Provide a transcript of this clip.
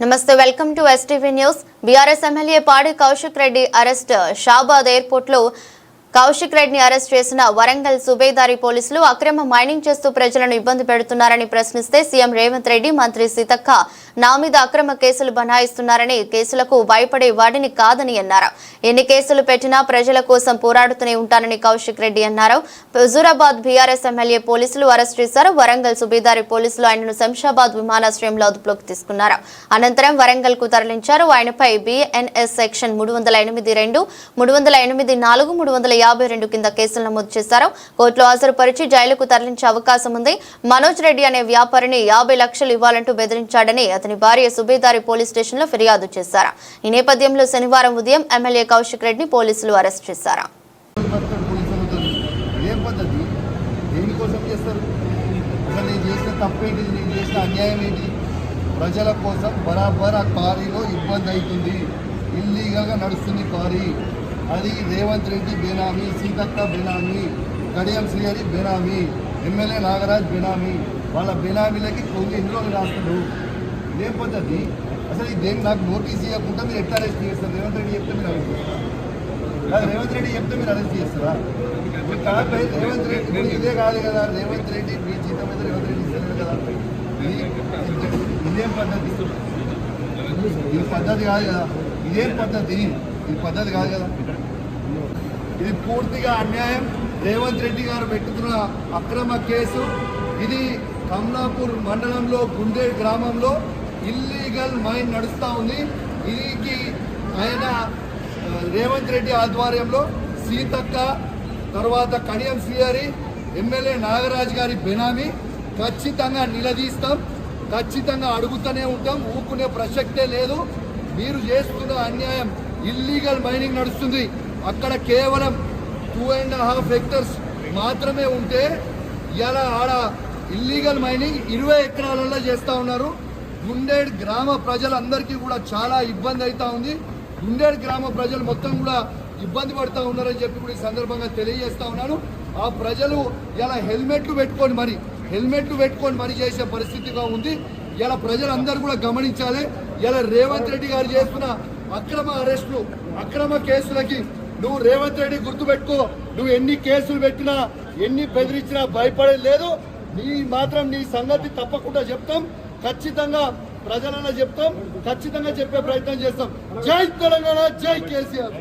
నమస్తే welcome to STV news BRS MLA Padi Kaushik Reddy arrest. Shabad ఎయిర్పోర్ట్లో కౌశిక్ రెడ్డిని arrest చేసిన వరంగల్ సుబేదారి పోలీసులు అక్రమ మైనింగ్ చేస్తూ ప్రజలను ఇబ్బంది పెడుతున్నారని ప్రశ్నిస్తే సీఎం రేవంత్ రెడ్డి మంత్రి సీతక్క నా మీద అక్రమ కేసులు బనాయిస్తున్నారని కేసులకు భయపడే వాడిని కాదని అన్నారు. ఎన్ని కేసులు పెట్టినా ప్రజల కోసం పోరాడుతూనే ఉంటానని కౌశిక్ రెడ్డి అన్నారు. హుజూరాబాద్ బీఆర్ఎస్ ఎమ్మెల్యే పోలీసులు అరెస్ట్ చేశారు. వరంగల్ సుబేదారి పోలీసులు ఆయనను శంషాబాద్ విమానాశ్రయంలో అదుపులోకి తీసుకున్నారు. అనంతరం వరంగల్కు తరలించారు. ఆయనపై బిఎన్ఎస్ సెక్షన్ మూడు వందల ఎనిమిది రెండు మూడు వందల ఎనిమిది నాలుగు మూడు వందల యాభై రెండు కింద కేసులు నమోదు చేశారు. కోర్టులో హాజరుపరిచి జైలుకు తరలించే అవకాశం ఉంది. మనోజ్ రెడ్డి అనే వ్యాపారిని యాభై లక్షలు ఇవ్వాలంటూ బెదిరించాడని అతని భార్య సుబేదారి పోలీస్ స్టేషన్లో ఫిర్యాదు చేశారు. ఈ నేపథ్యంలో శనివారం ఉదయం ఎమ్మెల్యే కౌశిక్ రెడ్డిని పోలీసులు అరెస్ట్ చేశారు. ప్రజల కోసం బరాబర్ ఆ కారీలో ఇబ్బంది అవుతుంది. ఇల్లీగల్గా నడుస్తుంది కారీ అది రేవంత్ రెడ్డి బేనామీ సీతక్క బేనామీ కడియం శ్రీహరి బేనామీ ఎమ్మెల్యే నాగరాజ్ బేనామీ వాళ్ళ బేనామీలకి కొన్ని ఎన్ని రోజులు రాస్తాడు ఇదేం పద్ధతి అసలు ఇదేం నాకు నోటీస్ ఇవ్వకుండా మీరు ఎట్లా అరెస్ట్ చేస్తారు? రేవంత్ రెడ్డి చెప్తే మీరు అరెస్ట్ చేస్తారు? రేవంత్ రెడ్డి చెప్తే మీరు అరెస్ట్ చేస్తారా? రేవంత్ రెడ్డి ఇదే కాదు కదా రేవంత్ రెడ్డి మీ జీతం మీద రేవంత్ రెడ్డి ఇస్తారు కదా. ఇదేం పద్ధతి? ఇది పద్ధతి కాదు కదా. ఇదేం పద్ధతి? ఇది పద్ధతి కాదు కదా. ఇది పూర్తిగా అన్యాయం. రేవంత్ రెడ్డి గారు పెట్టుతున్న అక్రమ కేసు. ఇది కమలాపూర్ మండలంలో గుండే గ్రామంలో ఇల్లీగల్ మైన్ నడుస్తూ ఉంది. దీనికి ఆయన రేవంత్ రెడ్డి ఆధ్వర్యంలో సీతక్క తర్వాత కడియం శ్రీహరి ఎమ్మెల్యే నాగరాజు గారి బెనామీ ఖచ్చితంగా నిలదీస్తాం. ఖచ్చితంగా అడుగుతూనే ఉంటాం. ఊకునే ప్రసక్తే లేదు. మీరు చేస్తున్న అన్యాయం ఇల్లీగల్ మైనింగ్ నడుస్తుంది. అక్కడ కేవలం టూ అండ్ హాఫ్ హెక్టర్స్ మాత్రమే ఉంటే ఇలా ఆడ ఇల్లీగల్ మైనింగ్ ఇరవై ఎకరాలలో చేస్తూ ఉన్నారు. గుండేడ్ గ్రామ ప్రజలందరికీ కూడా చాలా ఇబ్బంది అవుతా ఉంది. గుండేడ్ గ్రామ ప్రజలు మొత్తం కూడా ఇబ్బంది పడుతూ ఉన్నారని చెప్పి కూడా ఈ సందర్భంగా తెలియజేస్తా ఉన్నాను. ఆ ప్రజలు ఇలా హెల్మెట్లు పెట్టుకొని మరి హెల్మెట్లు పెట్టుకొని మరి చేసే పరిస్థితిగా ఉంది. ఇలా ప్రజలందరూ కూడా గమనించాలి. ఇలా రేవంత్ రెడ్డి గారు చేస్తున్న అక్రమ అరెస్టులు అక్రమ కేసులకి నువ్వు రేవంత్ రెడ్డి గుర్తుపెట్టుకో. నువ్వు ఎన్ని కేసులు పెట్టినా ఎన్ని బెదిరించినా భయపడేది లేదు. నీ మాత్రం నీ సంగతి తప్పకుండా చెప్తాం. ఖచ్చితంగా ప్రజలన్నా చెప్తాం. ఖచ్చితంగా చెప్పే ప్రయత్నం చేస్తాం. జై తెలంగాణ జై కేసీఆర్.